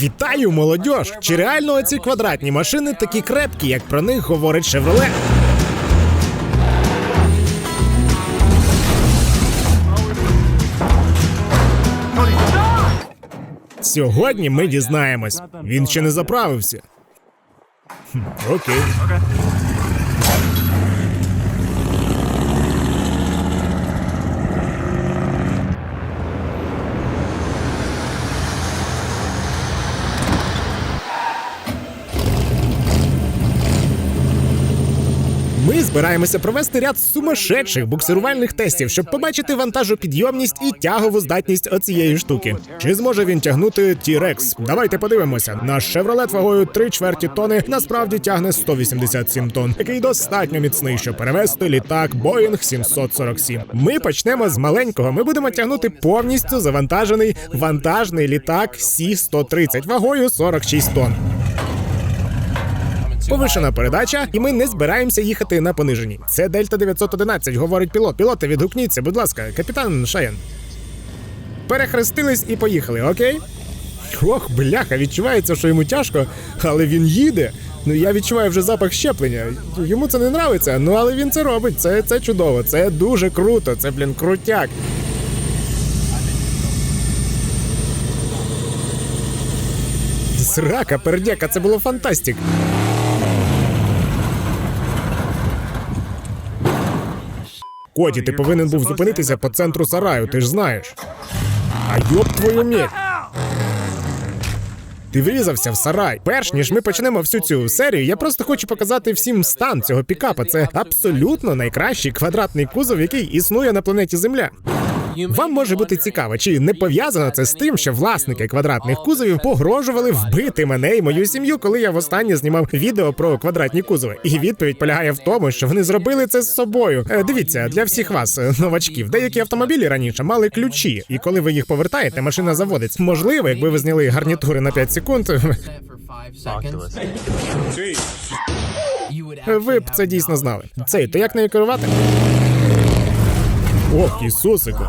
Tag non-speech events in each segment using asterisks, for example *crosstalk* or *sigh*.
Вітаю, молодьож! Чи реально оці квадратні машини такі крепкі, як про них говорить Шевроле? Сьогодні ми дізнаємось. Він ще не заправився. Хм, Окей. Збираємося провести ряд сумасшедших буксирувальних тестів, щоб побачити вантажопідйомність і тягову здатність оцієї штуки. Чи зможе він тягнути T-Rex? Давайте подивимося. Наш Chevrolet вагою 3 чверті тони насправді тягне 187 тонн, який достатньо міцний, щоб перевести літак Boeing 747. Ми почнемо з маленького. Ми будемо тягнути повністю завантажений вантажний літак Сі-130 вагою 46 тонн. Повишена передача, і ми не збираємося їхати на пониженій. Це Дельта 911, говорить пілот. Пілоти, відгукніться, будь ласка, капітан Шаян. Перехрестились і поїхали, окей? Ох, бляха, відчувається, що йому тяжко, але він їде. Ну я відчуваю вже запах щеплення. Йому це не нравиться, ну але він це робить. Це, це чудово, це дуже круто, це, блін, крутяк. Срака, пердяка, це було фантастик. Коді, ти повинен був зупинитися по центру сараю, ти ж знаєш. А йоб твою мідь. Ти врізався в сарай. Перш ніж ми почнемо всю цю серію, я просто хочу показати всім стан цього пікапа. Це абсолютно найкращий квадратний кузов, який існує на планеті Земля. Вам може бути цікаво, чи не пов'язано це з тим, що власники квадратних кузовів погрожували вбити мене і мою сім'ю, коли я востаннє знімав відео про квадратні кузови. І відповідь полягає в тому, що вони зробили це з собою. Е, Дивіться, для всіх вас, е, новачків, деякі автомобілі раніше мали ключі, і коли ви їх повертаєте, машина заводиться. Можливо, якби ви зняли гарнітури на 5 секунд, *laughs* ви б це дійсно знали. Цей, то як нею керувати? Ох, Ісусику.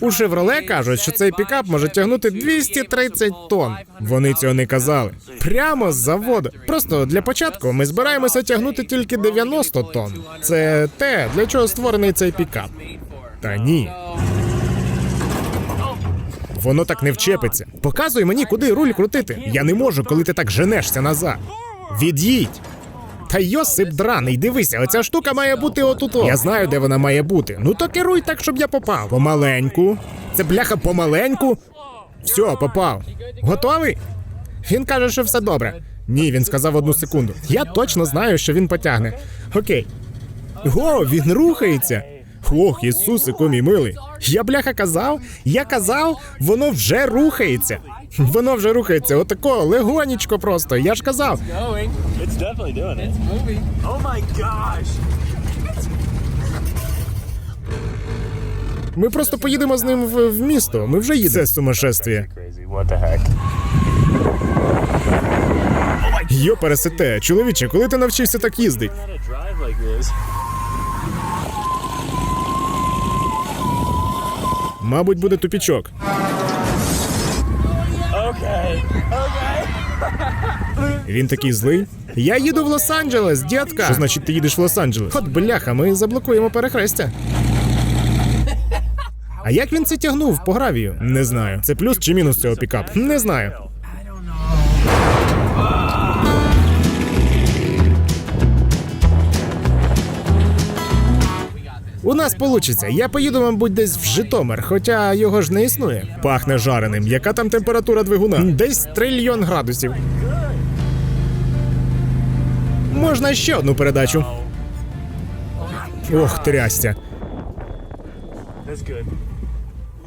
У Шевроле кажуть, що цей пікап може тягнути 230 тонн. Вони цього не казали. Прямо з заводу. Просто для початку ми збираємося тягнути тільки 90 тонн. Це те, для чого створений цей пікап. Та ні. Воно так не вчепиться. Показуй мені, куди руль крутити. Я не можу, коли ти так женешся назад. Від'їдь. Та Йосип драний, дивися, оця штука має бути отут. Я знаю, де вона має бути. Ну то керуй так, щоб я попав. Помаленьку. Це бляха помаленьку. Все, попав. Готовий? Він каже, що все добре. Ні, він сказав одну секунду. Я точно знаю, що він потягне. Окей. Го, він рухається. Ох, Ісусику, мій милий. Я бляха казав, я казав, воно вже рухається. Воно вже рухається, отако, легонечко просто. Я ж казав. Oh. Ми просто поїдемо з ним в, в місто. Ми вже їдемо. Це сумасшествие. Йо, пересете, чоловіче, коли ти навчився так їздити? Мабуть, буде тупічок. Він такий злий. Я їду в Лос-Анджелес, дітка. Що значить ти їдеш в Лос-Анджелес? От бляха, ми заблокуємо перехрестя. А як він це тягнув по гравію? Не знаю. Це плюс чи мінус цього пікап? Не знаю. У нас получиться. Я поїду, мабуть, десь в Житомир, хоча його ж не існує. Пахне жареним. Яка там температура двигуна? Десь трильйон градусів. Можна ще одну передачу. Ох, трястя.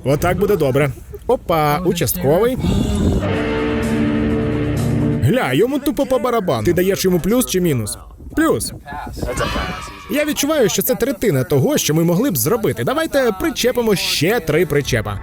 Отак буде добре. Опа, участковий. Гля, йому тупо по барабану. Ти даєш йому плюс чи мінус? Плюс. Я відчуваю, що це третина того, що ми могли б зробити. Давайте причепимо ще три причепа.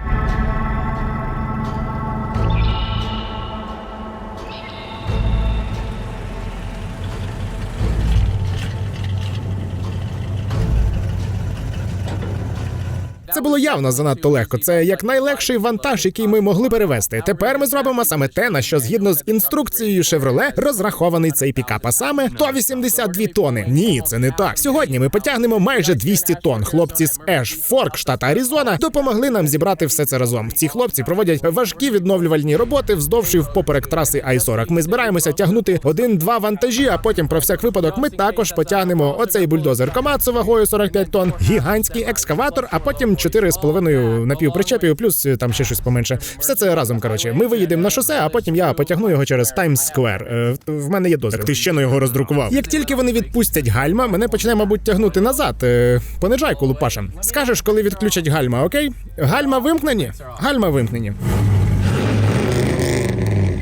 Це було явно занадто легко. Це як найлегший вантаж, який ми могли перевезти. Тепер ми зробимо саме те, на що згідно з інструкцією Chevrolet розрахований цей пікап, а саме 182 тони. Ні, це не так. Сьогодні ми потягнемо майже 200 тонн. Хлопці з Еш Форк, штата Аризона, допомогли нам зібрати все це разом. Ці хлопці проводять важкі відновлювальні роботи вздовж і впоперек траси Ай-40. Ми збираємося тягнути один-два вантажі, а потім про всяк випадок ми також потягнемо оцей бульдозер Комацу вагою 45 тонн, гігантський екскаватор, а потім 4,5 напівпричепів, плюс е, там ще щось поменше. Все це разом. Коротше, ми виїдемо на шосе, а потім я потягну його через Таймс Сквер. Е, в мене є дозвіл. Так ти ще на його роздрукував. Як тільки вони відпустять гальма, мене почне, мабуть, тягнути назад. Е, понижайку лупашем. Скажеш, коли відключать гальма, окей? Гальма вимкнені? Гальма вимкнені.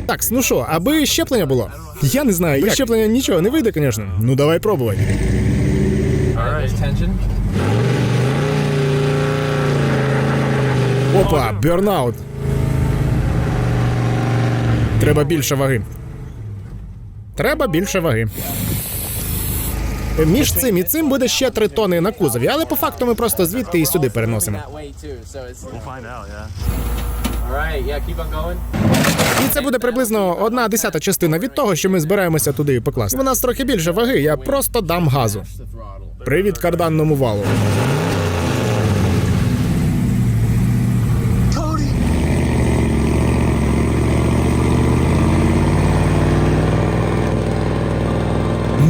Так, ну що, аби щеплення було? Я не знаю, як щеплення нічого не вийде, звісно. Ну давай пробувати. Опа, бернаут. Треба більше ваги. Треба більше ваги. Між цим і цим буде ще 3 тони на кузові, але по факту ми просто звідти і сюди переносимо. І це буде приблизно одна десята частина від того, що ми збираємося туди покласти. У нас трохи більше ваги, я просто дам газу. Привіт карданному валу.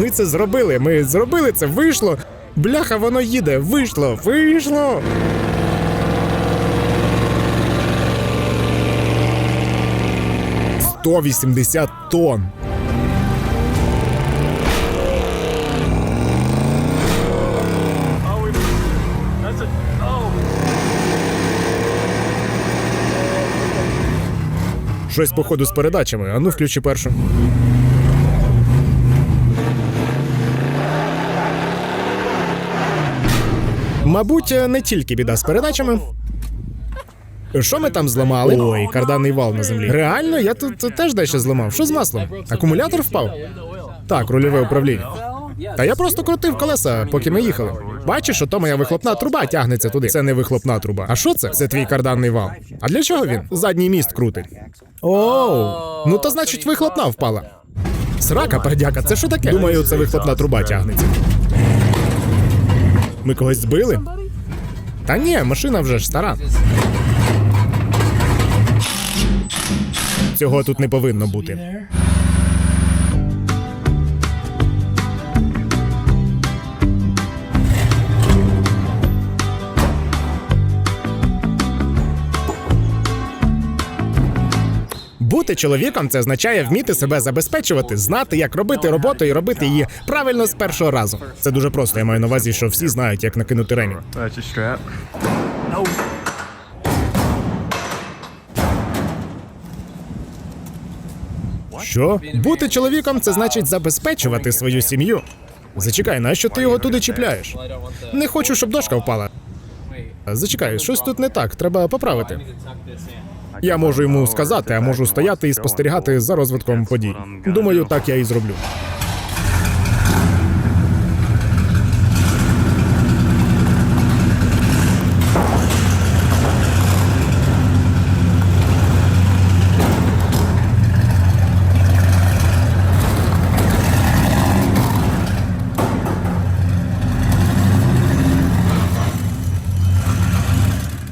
Ми це зробили. Ми зробили це. Вийшло. Бляха, воно їде. Вийшло, вийшло. Сто вісімдесят тонн. Щось походу з передачами. А ну включи першу. Мабуть, не тільки біда з передачами. Що ми там зламали? Ой, карданний вал на землі. Реально, я тут теж дещо зламав. Що з маслом? Акумулятор впав? Так, рульове управління. Та я просто крутив колеса, поки ми їхали. Бачиш, ото моя вихлопна труба тягнеться туди. Це не вихлопна труба. А що це? Це твій карданний вал. А для чого він? Задній міст крутить. Оу, ну то значить вихлопна впала. Срака, пердяка, це що таке? Думаю, це вихлопна труба тягнеться. Ми когось збили? Та ні, машина вже ж стара. Цього тут не повинно бути. Бути чоловіком це означає вміти себе забезпечувати, знати, як робити роботу і робити її правильно з першого разу. Це дуже просто. Я маю на увазі, що всі знають, як накинути ремінь. Що? Бути чоловіком це значить забезпечувати свою сім'ю. Зачекай, нащо ти його туди чіпляєш? Не хочу, щоб дошка впала. Зачекай, щось тут не так, треба поправити. Я можу йому сказати, а можу стояти і спостерігати за розвитком подій. Думаю, так я і зроблю.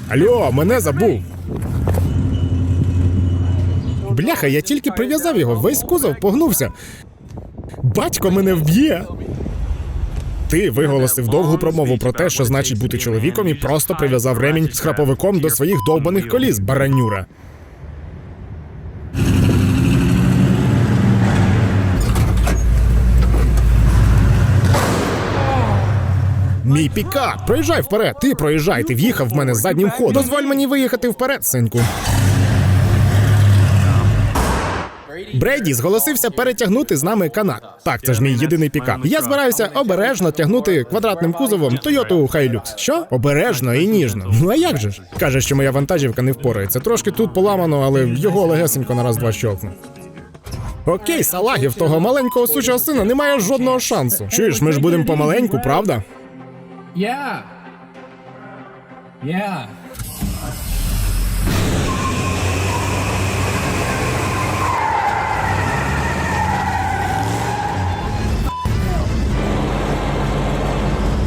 Алло, мене забув. Бляха, я тільки прив'язав його, весь кузов погнувся. Батько мене вб'є. Ти виголосив довгу промову про те, що значить бути чоловіком, і просто прив'язав ремінь з храповиком до своїх довбаних коліс, баранюра. Мій пікап! Проїжджай вперед! Ти проїжджай, ти в'їхав в мене заднім ходом. Дозволь мені виїхати вперед, синку. Брейді зголосився перетягнути з нами канат. Так, це ж мій єдиний пікап. Я збираюся обережно тягнути квадратним кузовом Toyota Hilux. Що? Обережно і ніжно. Ну а як же ж? Каже, що моя вантажівка не впорається. Трошки тут поламано, але його легесенько на раз-два щелкну. Окей, салаги, в того маленького сучого сина немає жодного шансу. Чуєш, ми ж будемо помаленьку, правда? Yeah. Yeah.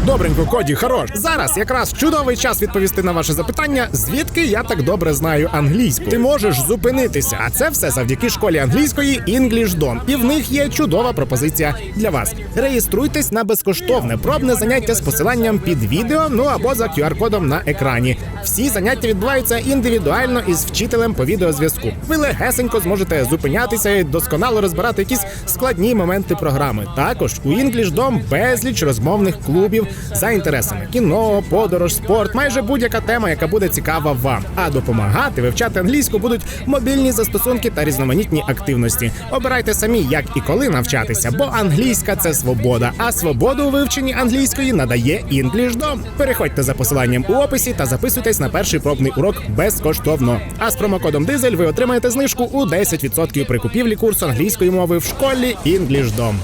Добренько, Коді, хорош. Зараз якраз чудовий час відповісти на ваше запитання, звідки я так добре знаю англійську. Ти можеш зупинитися, а це все завдяки школі англійської EnglishDom. І в них є чудова пропозиція для вас. Реєструйтесь на безкоштовне пробне заняття з посиланням під відео, ну або за QR-кодом на екрані. Всі заняття відбуваються індивідуально із вчителем по відеозв'язку. Ви легесенько зможете зупинятися і досконало розбирати якісь складні моменти програми. Також у EnglishDom безліч розмовних клубів за інтересами: кіно, подорож, спорт, майже будь-яка тема, яка буде цікава вам. А допомагати вивчати англійську будуть мобільні застосунки та різноманітні активності. Обирайте самі, як і коли навчатися, бо англійська це свобода, а свободу у вивченні англійської надає EnglishDom. Переходьте за посиланням у описі та записуйтесь на перший пробний урок безкоштовно. А з промокодом Дизель ви отримаєте знижку у 10% при купівлі курсу англійської мови в школі EnglishDom.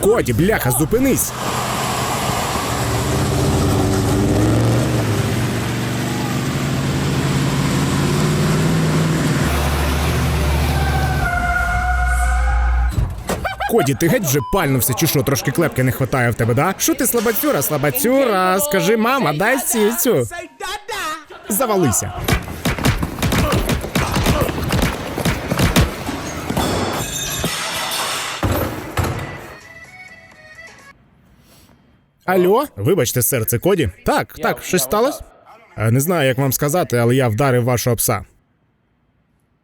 Коді, бляха, зупинись. Коді, ти геть вже пальнувся, чи що, трошки клепки не хватає в тебе, да? Що ти слабацюра, слабацюра? Скажи, мама, дай сіцю. Завалися. Алло, вибачте, сер, це Коді. Так, так, щось сталося? Е, Не знаю, як вам сказати, але я вдарив вашого пса.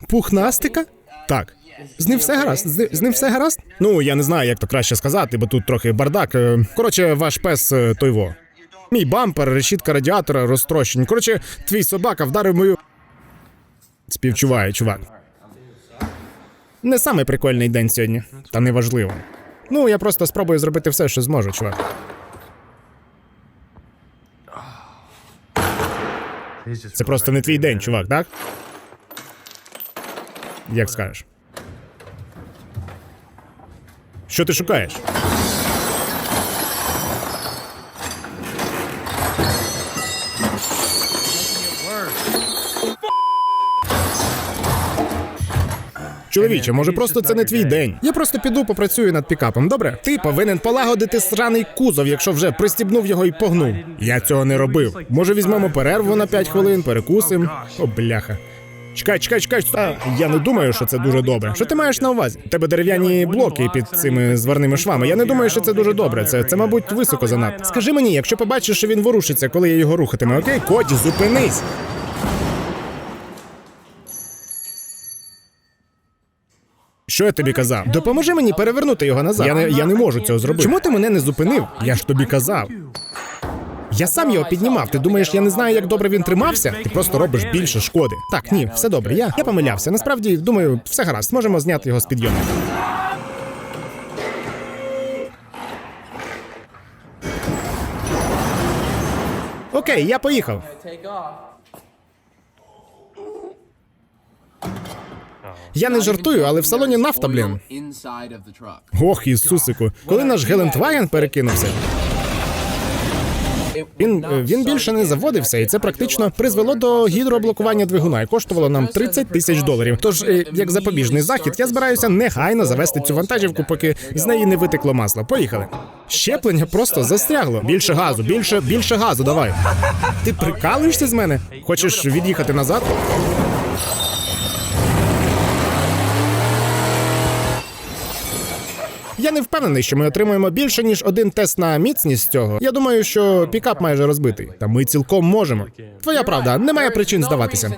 Пухнастика? Так. З ним все гаразд? З, з ним все гаразд? Ну, я не знаю, як то краще сказати, бо тут трохи бардак. Е, Коротше, ваш пес е, той во. Мій бампер, решітка радіатора розтрощені. Коротше, твій собака вдарив мою. Співчуваю, чувак. Не самий прикольний день сьогодні, та неважливо. Ну, я просто спробую зробити все, що зможу, чувак. Це просто не твій день, чувак, так? Як скажеш. Що ти шукаєш? Чоловіче, може просто це не твій день. Я просто піду попрацюю над пікапом, добре? Ти повинен полагодити сраний кузов, якщо вже пристібнув його і погнув. Я цього не робив. Може, візьмемо перерву на 5 хвилин, перекусим. О, бляха. Чекай, чекай, чекай. А, я не думаю, що це дуже добре. Що ти маєш на увазі? У тебе дерев'яні блоки під цими зварними швами. Я не думаю, що це дуже добре. Це, це мабуть, високо занадто. Скажи мені, якщо побачиш, що він ворушиться, коли я його рухатиму, окей? Коді, зупинись. Що я тобі казав? Допоможи мені перевернути його назад. Я не, я не можу цього зробити. Чому ти мене не зупинив? Я ж тобі казав. Я сам його піднімав. Ти думаєш, я не знаю, як добре він тримався? Ти просто робиш більше шкоди. Так, ні, все добре. Я, я помилявся. Насправді, думаю, все гаразд. Можемо зняти його з підйому. Окей, я поїхав. Я не жартую, але в салоні нафта, блін. Ох, Ісусику. Коли наш Гелендваген перекинувся, він, е, він більше не заводився, і це практично призвело до гідроблокування двигуна і коштувало нам 30 тисяч доларів. Тож, е, як запобіжний захід, я збираюся негайно завести цю вантажівку, поки з неї не витекло масло. Поїхали. Щеплення просто застрягло. Більше газу, більше, більше газу, давай. Ти прикалуєшся з мене? Хочеш від'їхати назад? Я не впевнений, що ми отримаємо більше ніж один тест на міцність цього. Я думаю, що пікап майже розбитий. Та ми цілком можемо. Твоя правда, немає причин здаватися.